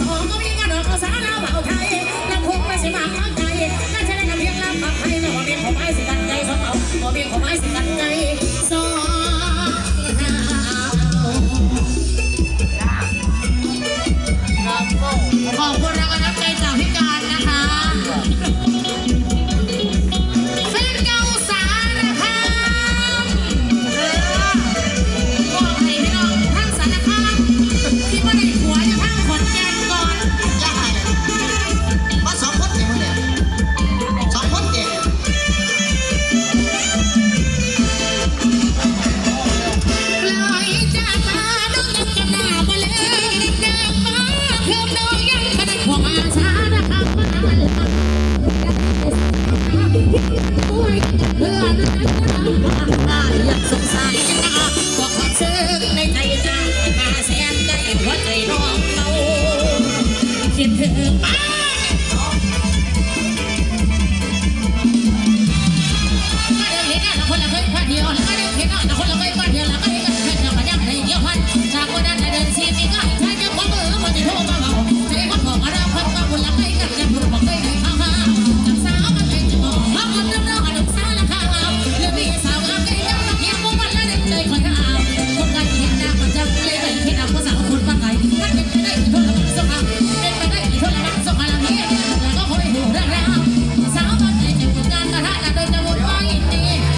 ของก็มีเงินเอาสาวเราเอาไทยลำพงมาสิมา เพื่อนมาอยากสงสัยนะบอกความซึ้งในใจนะมาแสนใจหัวใจน้องเขาคิดถึงป้ามาเดินเห็นหน้าละคนละเคยพาเดียวแล้วก็เดินเห็นหน้าละคนละเคยพาเดียวแล้วก็เห็นกันแค่เดียวกันยังไม่ได้เกี่ยวพันจากวันนั้นเดินซีมีก็ให้เธ